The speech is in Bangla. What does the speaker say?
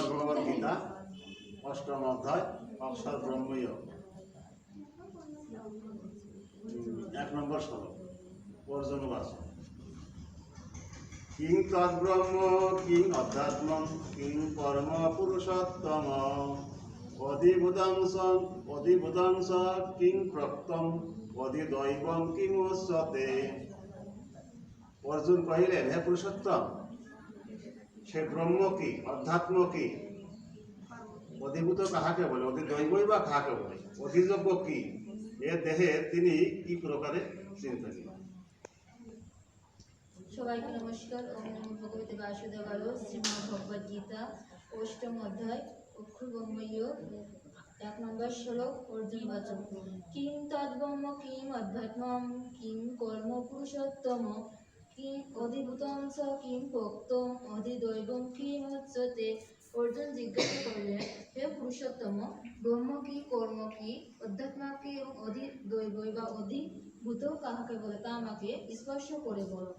শ্রীমদ ভগবত গীতা, অষ্টম অধ্যায় অক্ষর ব্রহ্মীয়। এক নম্বর শ্লোক, অর্জুন বাস। কিং তদ্ব্রহ্ম, কিং অধ্যাত্ম কিং পরম পুরুষোত্তম। অধিভূতাংশ অধিভূতাংশ কিং প্রক্তম অধিদৈবম কিং অর্জুন কহিলেন, হে পুরুষোত্তম সে ব্রহ্ম কি? অধ্যাত্ম কি? অধিভূত কাহাকে বলে? অধিদৈবই বা কাহাকে বলে? অধিযোগ্য কি? এ দেহে তিনি কি প্রকারে চিন্তা সবাইকে নমস্কার। ভগবতে বাসুদেবায় শ্রীমদ্ ভগবদ গীতা, অষ্টম অধ্যায় ব্রহ্মীয় এক নম্বর শ্লোক, অর্জুন বাচন। কিং তদ্ব্রহ্ম কিং অধ্যাত্মম, কিং কর্ম পুরুষোত্তম কিং অধিভূতম কিং প্রক্তম উচ্যতে অর্জুন জিজ্ঞাসা করলেন হে পুরুষোত্তম ব্রহ্ম কি কর্ম কি অধ্যাত্মা কি এবং অধিক অধিদৈব বা অধিক অধিভূত কাহাকে বলে তা আমাকে স্পর্শ করে বলো।